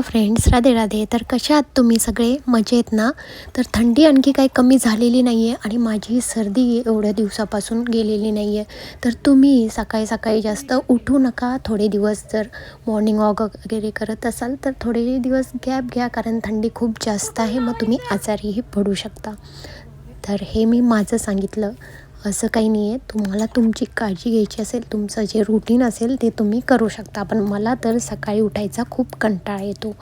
Hello friends Radhe Radhe. तर कशा आहात तुम्ही सगळे? मजेत ना? तर थंडी आणखी काही कमी झालेली नाही आहे आणि माझी सर्दी एवढ्या दिवसापासून गेलेली नाही आहे तर तुम्ही सकाळी सकाळी जास्त उठू नका. थोडे दिवस जर मॉर्निंग वॉक वगैरे करत असाल तर थोडे दिवस गॅप घ्या कारण थंडी खूप जास्त आहे. मग तुम्ही आजारीही पडू शकता. तर हे मी माझं सांगितलं. असं काही नाही आहे तुम्हाला तुमची काळजी घ्यायची असेल तुमचं जे रुटीन असेल ते तुम्ही करू शकता. पण मला तर सकाळी उठायचा खूप कंटाळा येतो.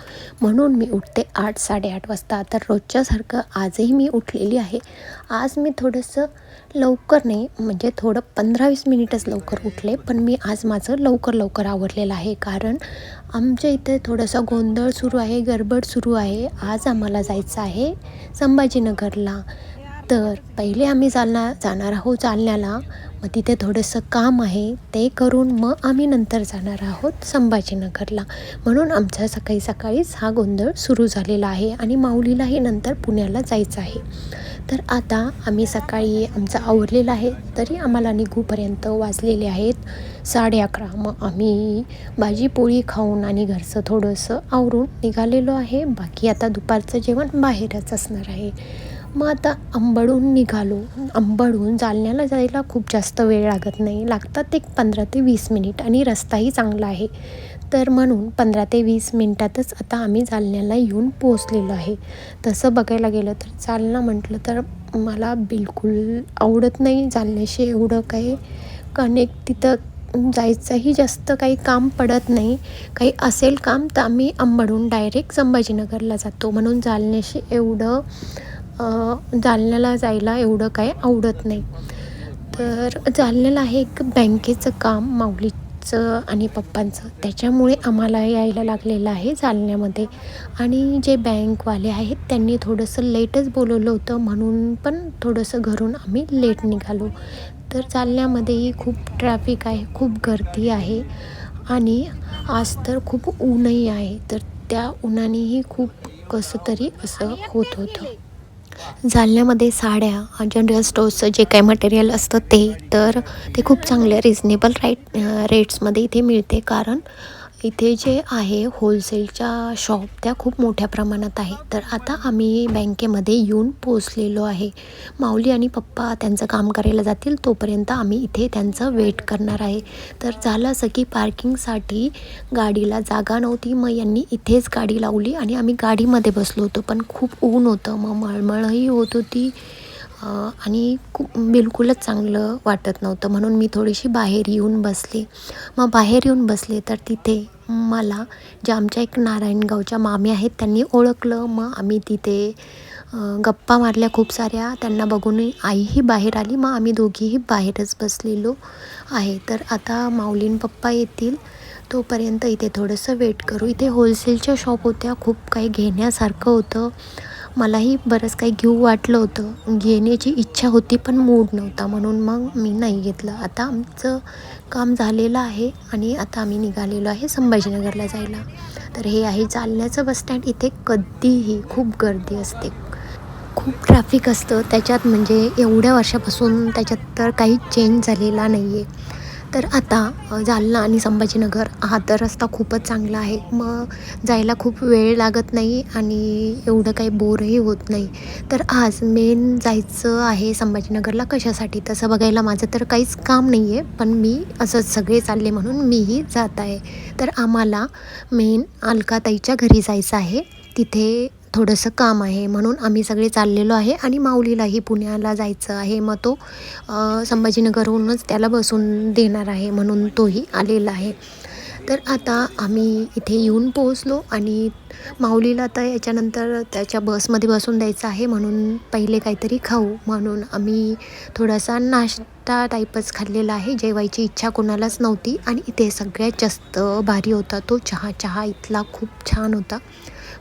म्हणून मी उठते आठ साडेआठ वाजता. तर रोजच्यासारखं आजही मी उठलेली आहे. आज मी थोडंसं लवकर नाही म्हणजे थोडं पंधरा वीस मिनिटच लवकर उठले. पण मी आज माझं लवकर लवकर आवरलेलं आहे. कारण आमच्या इथे थोडंसं गोंधळ सुरू आहे गडबड सुरू आहे. आज आम्हाला जायचं आहे संभाजीनगरला. तर पहिले आम्ही जालना जाणार आहोत चालण्याला मग तिथे थोडंसं काम आहे ते करून मग आम्ही नंतर जाणार आहोत संभाजीनगरला. म्हणून आमचा सकाळी सकाळीच हा गोंधळ सुरू झालेला आहे आणि माऊलीलाही नंतर पुण्याला जायचं आहे. तर आता आम्ही सकाळी आमचं आवरलेलं आहे तरी आम्हाला निघूपर्यंत वाजलेले आहेत. साडे अकरा मग आम्ही भाजी पोळी खाऊन आणि घरचं थोडंसं आवरून निघालेलो आहे. बाकी आता दुपारचं जेवण बाहेरच असणार आहे. मग आता अंबडून निघालो. अंबडून जालन्याला जायला खूप जास्त वेळ लागत नाही. लागतात एक पंधरा ते वीस मिनिट आणि रस्ताही चांगला आहे. तर म्हणून पंधरा ते वीस मिनटातच आता आम्ही जालन्याला येऊन पोचलेलो आहे. तसं बघायला गेलं तर जालना म्हटलं तर मला बिलकुल आवडत नाही. जालन्याशी एवढं काही कनेक्ट तिथं जायचंही जास्त काही काम पडत नाही. काही असेल काम तर आम्ही अंबडून डायरेक्ट संभाजीनगरला जातो. म्हणून जालन्याशी एवढं जालन्याला जायला एवढं काय आवडत नाही. तर जालन्याला आहे एक बँकेचं काम आईचं आणि पप्पांचं त्याच्यामुळे आम्हाला यायला लागलेलं आहे चालण्यामध्ये आणि जे बँकवाले आहेत त्यांनी थोडंसं लेटच बोलवलं होतं म्हणून पण थोडंसं घरून आम्ही लेट निघालो. तर चालण्यामध्येही खूप ट्रॅफिक आहे खूप गर्दी आहे आणि आज तर खूप ऊनही आहे. तर त्या उन्हानेही खूप कसं तरी असं होत होतं. जालन्यामध्ये साड्या जनरल स्टोअर्सचं जे काही मटेरियल असतं ते तर ते खूप चांगल्या रिजनेबल राईट रेट्समध्ये इथे मिळते. कारण इथे जे आहे होलसेलच्या शॉप त्या खूप मोठ्या प्रमाणात आहे तर आता आम्ही बँकेमध्ये येऊन पोचलेलो आहे. माऊली आणि पप्पा त्यांचं काम करायला जातील तोपर्यंत आम्ही इथे त्यांचं वेट करणार आहे. तर झालं असं की पार्किंगसाठी गाडीला जागा नव्हती मग यांनी इथेच गाडी लावली आणि आम्ही गाडीमध्ये बसलो होतो. पण खूप ऊन होतं मग मळमळही होत होती. आणि खूप बिलकुलच चांगलं वाटत नव्हतं. म्हणून मी थोडीशी बाहेर येऊन बसले. मग बाहेर येऊन बसले तर तिथे मला ज्या आमच्या एक नारायणगावच्या मामी आहेत त्यांनी ओळखलं. मग आम्ही तिथे गप्पा मारल्या खूप साऱ्या. त्यांना बघून आईही बाहेर आली. मग आम्ही दोघीही बाहेरच बसलेलो आहे. तर आता माऊलीन पप्पा येतील. तोपर्यंत इथे थोडंसं वेट करू. इथे होलसेलच्या शॉप होत्या. खूप काही घेण्यासारखं होतं. मलाही बरंच काही घेऊ वाटलं होतं. घेण्याची इच्छा होती पण मूड नव्हता. म्हणून मग मी नाही घेतलं. आता आमचं काम झालेलं आहे आणि आता आम्ही निघालेलो आहे संभाजीनगरला जायला. तर हे आहे जालन्याचं बसस्टँड इथे कधीही खूप गर्दी असते. खूप ट्रॅफिक असतं. त्याच्यात म्हणजे एवढ्या वर्षापासून त्याच्यात तर काही चेंज झालेला नाही आहे तर आता जालना आणि संभाजीनगर हा तर रस्ता खूपच चांगला आहे. मग जायला खूप वेळ लागत नाही आणि एवढं काही बोरही होत नाही. तर आज मेन जायचं आहे संभाजीनगरला कशासाठी? तसं बघायला माझं तर काहीच काम नाही आहे पण मी असंच सगळे चालले म्हणून मीही जात आहे. तर आम्हाला मेन अलकाताईच्या घरी जायचं आहे. तिथे थोडंसं काम आहे म्हणून आम्ही सगळे चाललेलो आहे आणि माऊलीलाही पुण्याला जायचं आहे. मग तो संभाजीनगरहूनच त्याला बसून देणार आहे म्हणून तोही आलेला आहे. तर आता आम्ही इथे येऊन पोहोचलो आणि माऊलीला तर याच्यानंतर त्याच्या बसमध्ये बसून द्यायचं आहे म्हणून पहिले काहीतरी खाऊ म्हणून आम्ही थोडासा नाश्ता टाईपच खाल्लेला आहे. जेवायची इच्छा कोणालाच नव्हती आणि इथे सगळ्यात जास्त भारी होता तो चहा. चहा इथला खूप छान होता.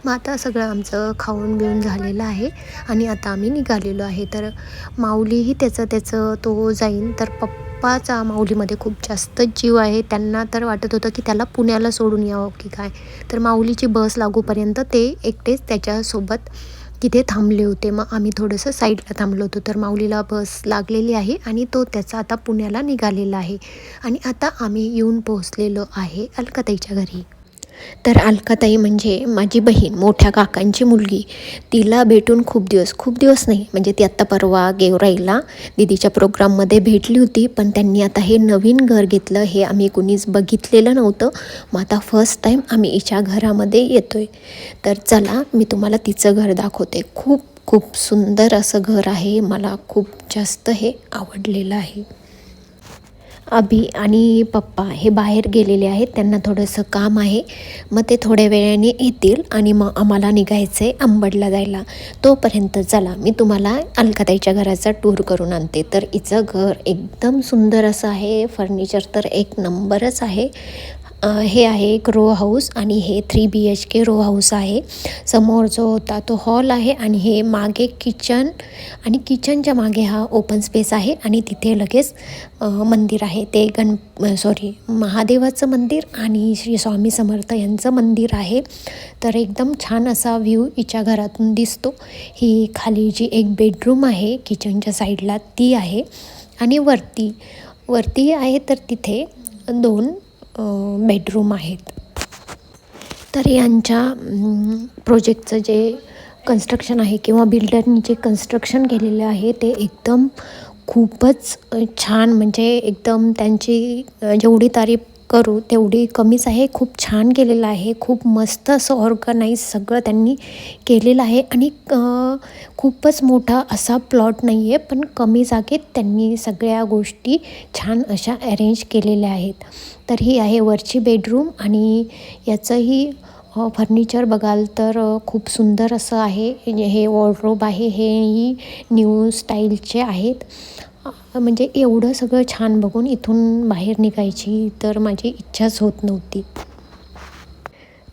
मग आता सगळं आमचं खाऊन बिऊन झालेलं आहे आणि आता आम्ही निघालेलो आहे. तर माऊलीही त्याचं त्याचं तो जाईन. तर पप्पाचा माऊलीमध्ये खूप जास्त जीव आहे. त्यांना तर वाटत होतं की त्याला पुण्याला सोडून यावं की काय. तर माऊलीची बस लागूपर्यंत ते एकटेच त्याच्यासोबत तिथे थांबले होते. मग आम्ही थोडंसं साईडला थांबलो होतो. तर माऊलीला बस लागलेली आहे आणि तो त्याचा आता पुण्याला निघालेला आहे. आणि आता आम्ही येऊन पोहोचलेलो आहे अलकाताईच्या घरी. तर अलकाताई म्हणजे माझी बहीण मोठ्या काकांची मुलगी. तिला भेटून खूप दिवस खूप दिवस नाही म्हणजे ती आत्ता परवा गेवराईला दिदीच्या प्रोग्राममध्ये भेटली होती पण त्यांनी आता हे नवीन घर घेतलं हे आम्ही कुणीच बघितलेलं नव्हतं. मग आता फर्स्ट टाईम आम्ही हिच्या घरामध्ये येतो आहे तर चला मी तुम्हाला तिचं घर दाखवते. खूप खूप सुंदर असं घर आहे मला खूप जास्त हे आवडलेलं आहे. अभि आणि पप्पा हे बाहेर गेलेले आहेत. त्यांना थोडंसं काम आहे. मग ते थोड्या वेळाने येतील आणि मग आम्हाला निघायचं आहे अंबडला जायला. तोपर्यंत चला मी तुम्हाला अलकाताईच्या घराचा टूर करून आणते. तर हिचं घर एकदम सुंदर असं आहे. फर्निचर तर एक नंबरच आहे. हे आहे एक रो हाऊस आणि हे three B H K row house आहे. समोर जो होता तो हॉल आहे आणि हे मागे किचन आणि किचनच्या मागे हा ओपन स्पेस आहे आणि तिथे लगेच मंदिर आहे. ते गण सॉरी महादेवाचं मंदिर आणि श्री स्वामी समर्थ यांचं मंदिर आहे. तर एकदम छान असा व्ह्यू हिच्या घरातून दिसतो. ही खाली जी एक बेडरूम आहे किचनच्या साईडला ती आहे. आणि वरती वरती आहे तर तिथे दोन बेडरूम आहेत. तर यांच्या प्रोजेक्टचं जे कन्स्ट्रक्शन आहे किंवा बिल्डरनी जे कन्स्ट्रक्शन केलेलं आहे ते एकदम खूपच छान म्हणजे एकदम त्यांची जेवढी तारीफ करू तेवढी कमीच आहे. खूप छान केलेलं आहे. खूप मस्त असं ऑर्गनाईज सगळं त्यांनी केलेलं आहे. आणि खूपच मोठा असा प्लॉट नाही आहे पण कमी जागेत त्यांनी सगळ्या गोष्टी छान अशा अरेंज केलेल्या आहेत. तर ही आहे वरची बेडरूम आणि याचंही फर्निचर बघाल तर खूप सुंदर असं आहे. हे वॉर्डरोब आहे. हेही न्यू स्टाईलचे आहेत. म्हणजे एवढं सगळं छान बघून इथून बाहेर निघायची तर माझी इच्छाच होत नव्हती.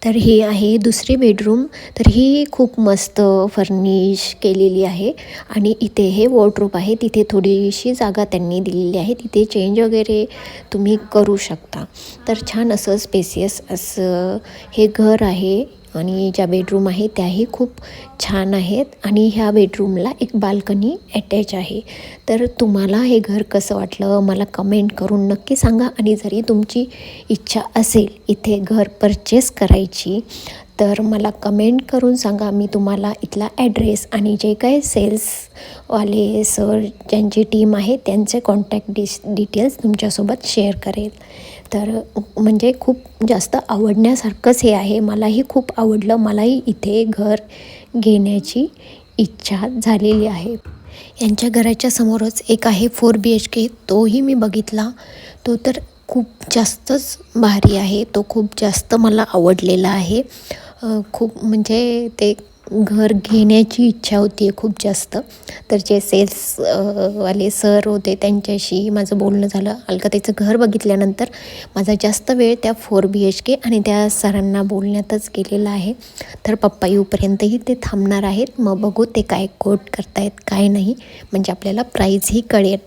तर ही आहे दुसरी बेडरूम तर ही खूप मस्त फर्निश केलेली आहे. आणि इथे हे वॉर्डरोब आहे. तिथे थोडीशी जागा त्यांनी दिलेली आहे. तिथे चेंज वगैरे तुम्ही करू शकता. तर छान असं स्पेसियस असं हे घर आहे. आणि ज्या बेडरूम आहे त्याही खूप छान आहेत. आणि ह्या बेडरूमला एक बाल्कनी अटॅच आहे. तर तुम्हाला हे घर कसं वाटलं? मला कमेंट करून नक्की सांगा. आणि जरी तुमची इच्छा असेल इथे घर परचेस करायची तर मला कमेंट करून सांगा. मी तुम्हाला इथला ॲड्रेस आणि जे काही सेल्सवाले सर ज्यांची टीम आहे त्यांचे कॉन्टॅक्ट डिस डिटेल्स तुमच्यासोबत शेअर करेल. तर म्हणजे खूप जास्त आवडण्यासारखंच हे आहे. मलाही खूप आवडलं. मलाही इथे घर घेण्याची इच्छा झालेली आहे. यांच्या घराच्या समोरच एक आहे फोर बी एच के. तोही मी बघितला. तो तर खूप जास्तच भारी आहे. तो खूप जास्त मला आवडलेला आहे. खूप म्हणजे ते घर घेण्याची इच्छा होती आहे खूप जास्त. तर जे सेल्स वाले सर होते त्यांच्याशी माझं बोलणं झालं. अलकाताईचं घर बघितल्यानंतर माझा जास्त वेळ त्या फोर बी एच के आणि त्या सरांना बोलण्यातच गेलेला आहे. तर पप्पा येऊपर्यंतही ते थांबणार आहेत. मग बघू ते काय कोट करतायत काय नाही. म्हणजे आपल्याला प्राईजही कळेल.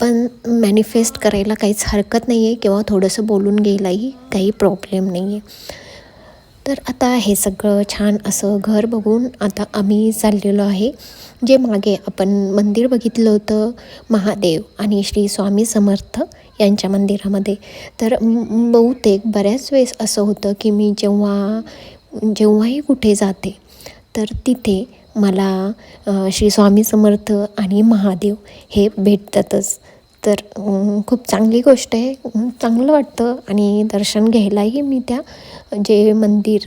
पण मॅनिफेस्ट करायला काहीच हरकत नाही आहे किंवा थोडंसं बोलून घ्यायलाही काही प्रॉब्लेम नाही आहे तर आता हे सगळं छान असं घर बघून आता आम्ही चाललेलो आहे जे मागे आपण मंदिर बघितलं होतं महादेव आणि श्री स्वामी समर्थ यांच्या मंदिरामध्ये. तर बहुतेक बऱ्याच वेळेस असं होतं की मी जेव्हा जेव्हाही कुठे जाते तर तिथे मला श्री स्वामी समर्थ आणि महादेव हे भेटतातच. तर खूप चांगली गोष्ट आहे. चांगलं वाटतं आणि दर्शन घ्यायलाही मी त्या जे मंदिर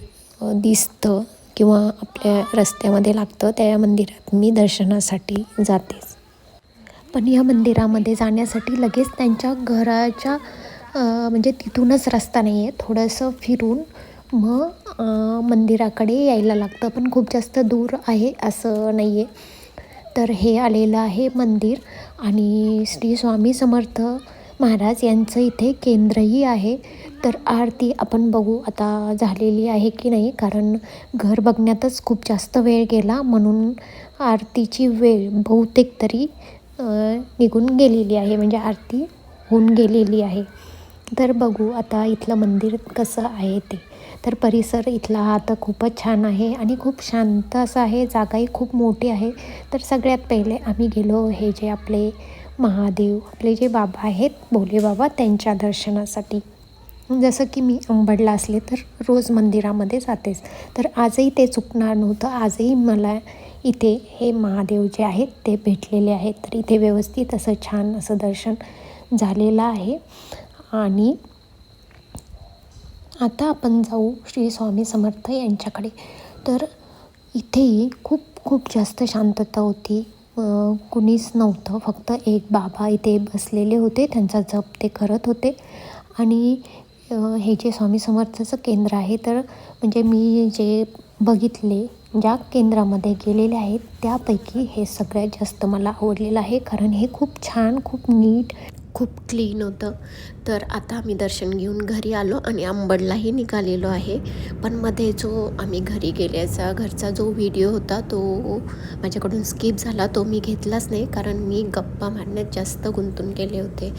दिसतं किंवा आपल्या रस्त्यामध्ये लागतं त्या मंदिरात मी दर्शनासाठी जातेच. पण या मंदिरामध्ये जाण्यासाठी लगेच त्यांच्या घराच्या म्हणजे तिथूनच रस्ता नाही आहे थोडंसं फिरून मग मंदिराकडे यायला लागतं. पण खूप जास्त दूर आहे असं नाही आहे तर हे आलेलं आहे मंदिर आणि श्री स्वामी समर्थ महाराज यांचं इथे केंद्रही आहे. तर आरती आपण बघू आता झालेली आहे की नाही कारण घर बघण्यातच खूप जास्त वेळ गेला म्हणून आरतीची वेळ बहुतेक तरी निघून गेलेली आहे म्हणजे आरती होऊन गेलेली आहे. तर बघू आता इथलं मंदिर कसं आहे ते. तर परिसर इथला हा तर खूपच छान आहे आणि खूप शांत असं आहे. जागाही खूप मोठी आहे. तर सगळ्यात पहिले आम्ही गेलो हे जे आपले महादेव आपले जे बाबा आहेत भोले बाबा त्यांच्या दर्शनासाठी. जसं की मी अंबडला असले तर रोज मंदिरामध्ये जातेच. तर आजही ते चुकणार नव्हतं. आजही मला इथे हे महादेव जे आहेत ते भेटलेले आहेत. तर इथे व्यवस्थित असं छान असं दर्शन झालेलं आहे. आणि आता आपण जाऊ श्री स्वामी समर्थ यांच्याकडे. तर इथेही खूप खूप जास्त शांतता होती. कुणीच नव्हतं. फक्त एक बाबा इथे बसलेले होते. त्यांचा जप ते करत होते. आणि हे जे स्वामी समर्थाचं केंद्र आहे तर म्हणजे मी जे बघितले ज्या केंद्रामध्ये गेलेले आहेत त्यापैकी हे सगळ्यात जास्त मला आवडलेलं आहे. कारण हे खूप छान खूप नीट खूप क्लीन होतं. तर आता आम्ही दर्शन घेऊन घरी आलो आणि अंबडलाही निघालेलो आहे. पण मध्ये जो आम्ही घरी गेल्याचा घरचा जो व्हिडिओ होता तो माझ्याकडून स्किप झाला. तो मी घेतलाच नाही कारण मी गप्पा मारण्यात जास्त गुंतून गेले होते.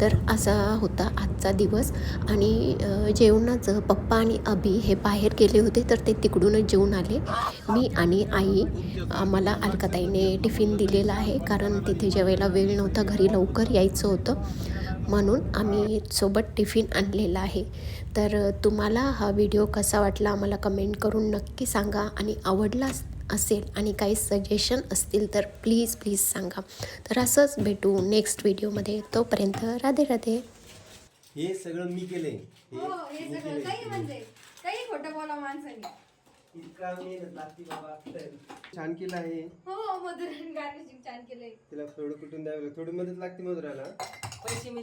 तर असा होता आजचा दिवस. आणि जेवणाचं पप्पा आणि अभि हे बाहेर गेले होते तर ते तिकडूनच जेवून आले. मी आणि आई आम्हाला अलकाताईने टिफिन दिलेला आहे कारण तिथे जेवायला वेळ नव्हता घरी लवकर यायचं होतं. म्हणून आम्ही सोबत टिफिन आणलेला आहे. तर तुम्हाला हा व्हिडिओ कसा वाटला आम्हाला कमेंट करून नक्की सांगा. आणि आवडला असेल आणि काही सजेशन असतील तर प्लीज प्लीज सांगा. तर असंच भेटू नेक्स्ट व्हिडिओमध्ये तोपर्यंत राधे राधे. हे सगळं मी केलंय. हे सगळं. काही म्हणजे काही खोटं बोला माणसाने. इतका मेहनत लागते बाबा छान केलं आहे. हो मधुर छान केलंय. तिला थोडं कुठून द्यावं. थोडी मदत लागते मधुराला. पैसे मी